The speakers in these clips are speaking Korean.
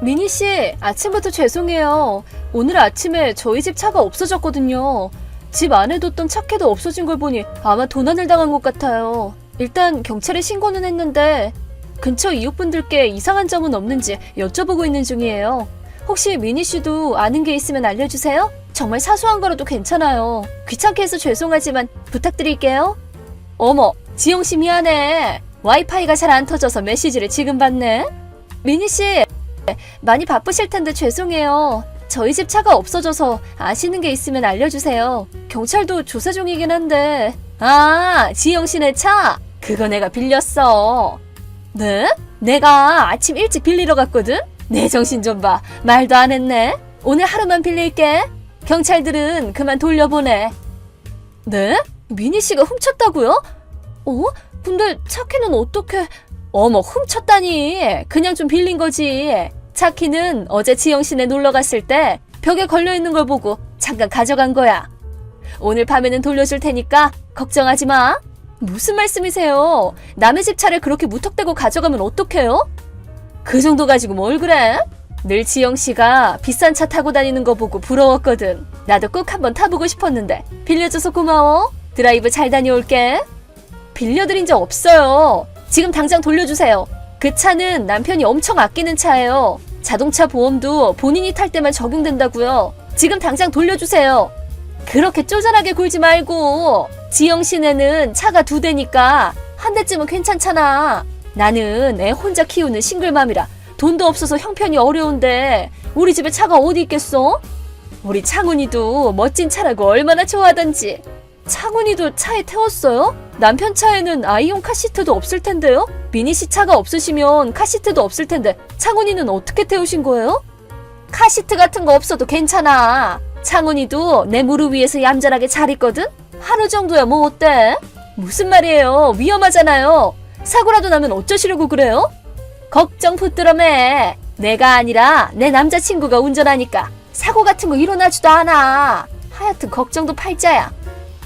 미니 씨, 아침부터 죄송해요. 오늘 아침에 저희 집 차가 없어졌거든요. 집 안에 뒀던 차키도 없어진 걸 보니 아마 도난을 당한 것 같아요. 일단 경찰에 신고는 했는데 근처 이웃분들께 이상한 점은 없는지 여쭤보고 있는 중이에요. 혹시 미니 씨도 아는 게 있으면 알려주세요. 정말 사소한 거라도 괜찮아요. 귀찮게 해서 죄송하지만 부탁드릴게요. 어머, 지영 씨 미안해. 와이파이가 잘 안 터져서 메시지를 지금 받네. 미니 씨, 많이 바쁘실 텐데 죄송해요. 저희 집 차가 없어져서 아시는 게 있으면 알려주세요. 경찰도 조사 중이긴 한데. 아, 지영 씨네 차? 그거 내가 빌렸어. 네? 내가 아침 일찍 빌리러 갔거든? 내 정신 좀 봐. 말도 안 했네. 오늘 하루만 빌릴게. 경찰들은 그만 돌려보내. 네? 미니 씨가 훔쳤다고요? 어? 근데 차키는 어떻게... 어머, 훔쳤다니. 그냥 좀 빌린 거지. 차키는 어제 지영 씨네 놀러 갔을 때 벽에 걸려 있는 걸 보고 잠깐 가져간 거야. 오늘 밤에는 돌려줄 테니까 걱정하지 마. 무슨 말씀이세요? 남의 집 차를 그렇게 무턱대고 가져가면 어떡해요? 그 정도 가지고 뭘 그래? 늘 지영 씨가 비싼 차 타고 다니는 거 보고 부러웠거든. 나도 꼭 한번 타보고 싶었는데 빌려줘서 고마워. 드라이브 잘 다녀올게. 빌려드린 적 없어요. 지금 당장 돌려주세요. 그 차는 남편이 엄청 아끼는 차예요. 자동차 보험도 본인이 탈 때만 적용된다고요. 지금 당장 돌려주세요. 그렇게 쪼잔하게 굴지 말고 지영 씨네는 차가 두 대니까 한 대쯤은 괜찮잖아. 나는 애 혼자 키우는 싱글맘이라 돈도 없어서 형편이 어려운데 우리 집에 차가 어디 있겠어? 우리 창훈이도 멋진 차라고 얼마나 좋아하던지. 창훈이도 차에 태웠어요? 남편 차에는 아이용 카시트도 없을 텐데요? 미니 씨 차가 없으시면 카시트도 없을 텐데 창훈이는 어떻게 태우신 거예요? 카시트 같은 거 없어도 괜찮아. 창훈이도 내 무릎 위에서 얌전하게 잘 있거든? 하루 정도야 뭐 어때? 무슨 말이에요? 위험하잖아요. 사고라도 나면 어쩌시려고 그래요? 걱정 붙들어매. 내가 아니라 내 남자친구가 운전하니까 사고 같은 거 일어나지도 않아. 하여튼 걱정도 팔자야.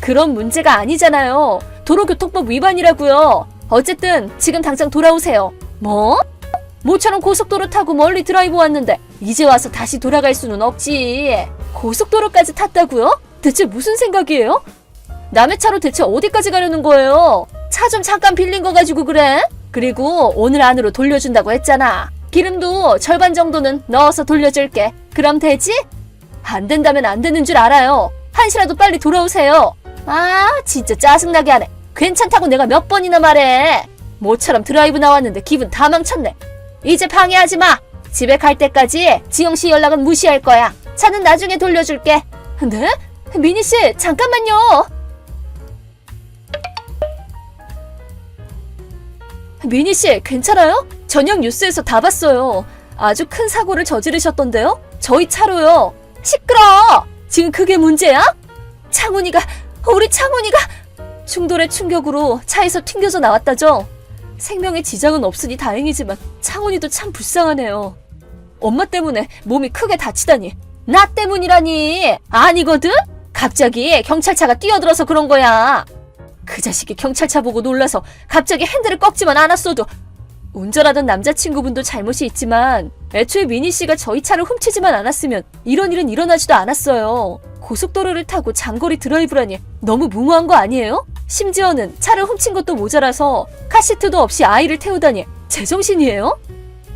그런 문제가 아니잖아요. 도로교통법 위반이라고요. 어쨌든 지금 당장 돌아오세요. 뭐? 모처럼 고속도로 타고 멀리 드라이브 왔는데 이제 와서 다시 돌아갈 수는 없지. 고속도로까지 탔다고요? 대체 무슨 생각이에요? 남의 차로 대체 어디까지 가려는 거예요? 차 좀 잠깐 빌린 거 가지고 그래? 그리고 오늘 안으로 돌려준다고 했잖아. 기름도 절반 정도는 넣어서 돌려줄게. 그럼 되지? 안 된다면 안 되는 줄 알아요. 한시라도 빨리 돌아오세요. 아, 진짜 짜증나게 하네. 괜찮다고 내가 몇 번이나 말해. 모처럼 드라이브 나왔는데 기분 다 망쳤네. 이제 방해하지 마. 집에 갈 때까지 지영 씨 연락은 무시할 거야. 차는 나중에 돌려줄게. 네? 미니 씨, 잠깐만요. 미니 씨, 괜찮아요? 저녁 뉴스에서 다 봤어요. 아주 큰 사고를 저지르셨던데요? 저희 차로요. 시끄러! 지금 그게 문제야? 창훈이가, 우리 창훈이가 충돌의 충격으로 차에서 튕겨져 나왔다죠? 생명에 지장은 없으니 다행이지만 창훈이도 참 불쌍하네요. 엄마 때문에 몸이 크게 다치다니. 나 때문이라니! 아니거든? 갑자기 경찰차가 뛰어들어서 그런 거야. 그 자식이 경찰차 보고 놀라서 갑자기 핸들을 꺾지만 않았어도 운전하던 남자친구분도 잘못이 있지만 애초에 미니 씨가 저희 차를 훔치지만 않았으면 이런 일은 일어나지도 않았어요. 고속도로를 타고 장거리 드라이브라니 너무 무모한 거 아니에요? 심지어는 차를 훔친 것도 모자라서 카시트도 없이 아이를 태우다니 제정신이에요?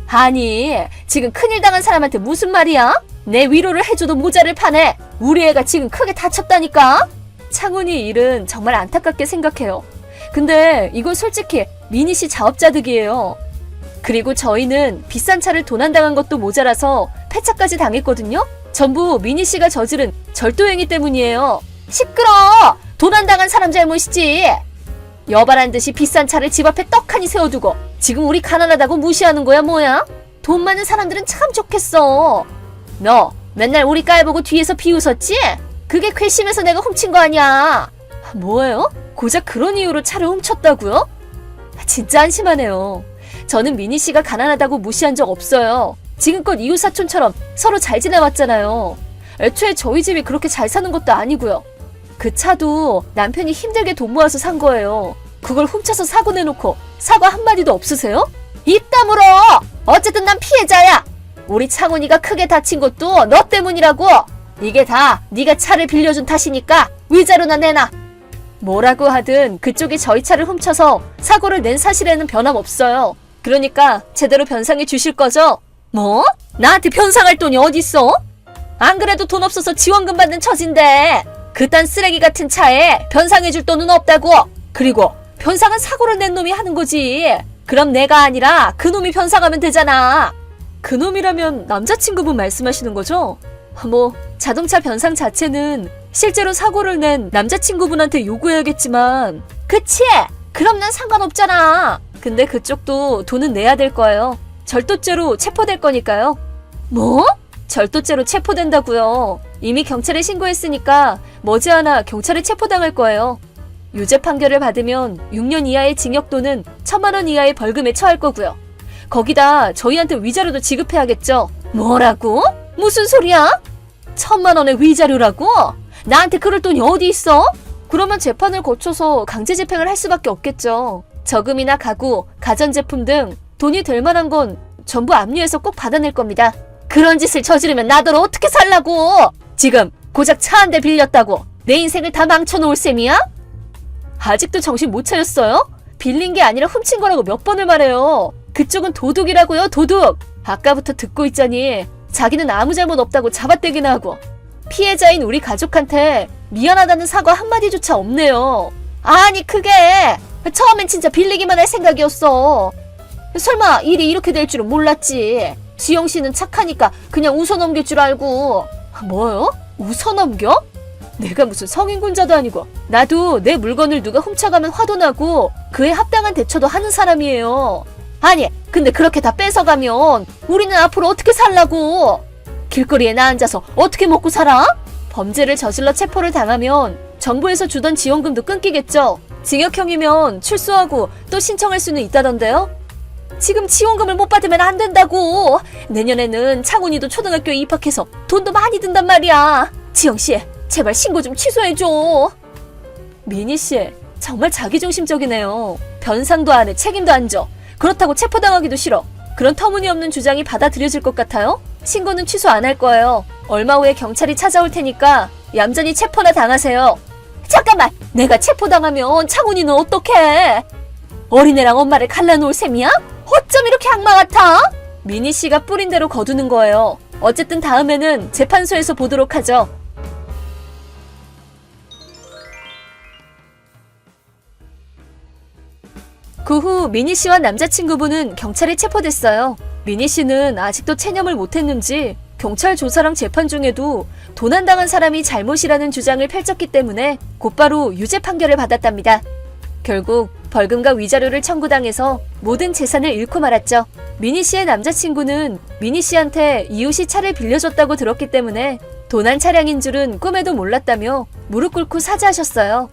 아니 지금 큰일 당한 사람한테 무슨 말이야? 내 위로를 해줘도 모자를 파네. 우리 애가 지금 크게 다쳤다니까? 창훈이 일은 정말 안타깝게 생각해요. 근데 이건 솔직히 미니 씨 자업자득이에요. 그리고 저희는 비싼 차를 도난당한 것도 모자라서 폐차까지 당했거든요? 전부 미니 씨가 저지른 절도행위 때문이에요. 시끄러! 도난당한 사람 잘못이지! 여발한 듯이 비싼 차를 집 앞에 떡하니 세워두고 지금 우리 가난하다고 무시하는 거야 뭐야? 돈 많은 사람들은 참 좋겠어. 너 맨날 우리 깔보고 뒤에서 비웃었지? 그게 괘씸해서 내가 훔친 거 아니야. 뭐예요? 고작 그런 이유로 차를 훔쳤다고요? 진짜 한심하네요. 저는 미니 씨가 가난하다고 무시한 적 없어요. 지금껏 이웃 사촌처럼 서로 잘 지내왔잖아요. 애초에 저희 집이 그렇게 잘 사는 것도 아니고요. 그 차도 남편이 힘들게 돈 모아서 산 거예요. 그걸 훔쳐서 사고 내놓고 사과 한마디도 없으세요? 입 다물어! 어쨌든 난 피해자야! 우리 창훈이가 크게 다친 것도 너 때문이라고. 이게 다 네가 차를 빌려준 탓이니까 위자료나 내놔. 뭐라고 하든 그쪽이 저희 차를 훔쳐서 사고를 낸 사실에는 변함없어요. 그러니까 제대로 변상해 주실 거죠? 뭐? 나한테 변상할 돈이 어딨어? 안 그래도 돈 없어서 지원금 받는 처진데 그딴 쓰레기 같은 차에 변상해 줄 돈은 없다고. 그리고 변상은 사고를 낸 놈이 하는 거지. 그럼 내가 아니라 그 놈이 변상하면 되잖아. 그 놈이라면 남자친구분 말씀하시는 거죠? 뭐 자동차 변상 자체는 실제로 사고를 낸 남자친구분한테 요구해야겠지만 그치? 그럼 난 상관없잖아. 근데 그쪽도 돈은 내야 될 거예요. 절도죄로 체포될 거니까요. 뭐? 절도죄로 체포된다고요. 이미 경찰에 신고했으니까 머지않아 경찰에 체포당할 거예요. 유죄 판결을 받으면 6년 이하의 징역 또는 1천만 원 이하의 벌금에 처할 거고요. 거기다 저희한테 위자료도 지급해야겠죠. 뭐라고? 무슨 소리야? 천만 원의 위자료라고? 나한테 그럴 돈이 어디 있어? 그러면 재판을 거쳐서 강제 집행을 할 수밖에 없겠죠. 저금이나 가구, 가전제품 등 돈이 될 만한 건 전부 압류해서 꼭 받아낼 겁니다. 그런 짓을 저지르면 나더러 어떻게 살라고? 지금 고작 차 한 대 빌렸다고 내 인생을 다 망쳐놓을 셈이야? 아직도 정신 못 차렸어요? 빌린 게 아니라 훔친 거라고 몇 번을 말해요. 그쪽은 도둑이라고요, 도둑. 아까부터 듣고 있자니 자기는 아무 잘못 없다고 잡아떼기나 하고 피해자인 우리 가족한테 미안하다는 사과 한마디조차 없네요. 아니 그게 처음엔 진짜 빌리기만 할 생각이었어. 설마 일이 이렇게 될 줄은 몰랐지. 지영 씨는 착하니까 그냥 웃어 넘길 줄 알고. 뭐요? 웃어 넘겨? 내가 무슨 성인군자도 아니고 나도 내 물건을 누가 훔쳐가면 화도 나고 그에 합당한 대처도 하는 사람이에요. 아니 근데 그렇게 다 뺏어가면 우리는 앞으로 어떻게 살라고? 길거리에 나 앉아서 어떻게 먹고 살아? 범죄를 저질러 체포를 당하면 정부에서 주던 지원금도 끊기겠죠. 징역형이면 출소하고 또 신청할 수는 있다던데요. 지금 지원금을 못 받으면 안 된다고. 내년에는 창훈이도 초등학교에 입학해서 돈도 많이 든단 말이야. 지영 씨, 제발 신고 좀 취소해줘. 미니 씨, 정말 자기중심적이네요. 변상도 안 해, 책임도 안 져. 그렇다고 체포당하기도 싫어. 그런 터무니없는 주장이 받아들여질 것 같아요? 신고는 취소 안 할 거예요. 얼마 후에 경찰이 찾아올 테니까 얌전히 체포나 당하세요. 잠깐만! 내가 체포당하면 창훈이는 어떡해? 어린애랑 엄마를 갈라놓을 셈이야? 어쩜 이렇게 악마 같아? 미니 씨가 뿌린 대로 거두는 거예요. 어쨌든 다음에는 재판소에서 보도록 하죠. 그 후 미니 씨와 남자친구분은 경찰에 체포됐어요. 미니 씨는 아직도 체념을 못했는지 경찰 조사랑 재판 중에도 도난당한 사람이 잘못이라는 주장을 펼쳤기 때문에 곧바로 유죄 판결을 받았답니다. 결국 벌금과 위자료를 청구당해서 모든 재산을 잃고 말았죠. 미니 씨의 남자친구는 미니 씨한테 이웃이 차를 빌려줬다고 들었기 때문에 도난 차량인 줄은 꿈에도 몰랐다며 무릎 꿇고 사죄하셨어요.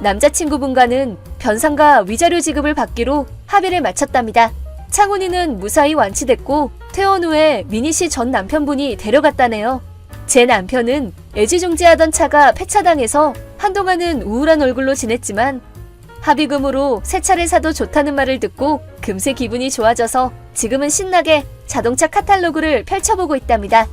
남자친구분과는 변상과 위자료 지급을 받기로 합의를 마쳤답니다. 창훈이는 무사히 완치됐고 퇴원 후에 미니 씨 전 남편분이 데려갔다네요. 제 남편은 애지중지하던 차가 폐차당해서 한동안은 우울한 얼굴로 지냈지만 합의금으로 새 차를 사도 좋다는 말을 듣고 금세 기분이 좋아져서 지금은 신나게 자동차 카탈로그를 펼쳐보고 있답니다.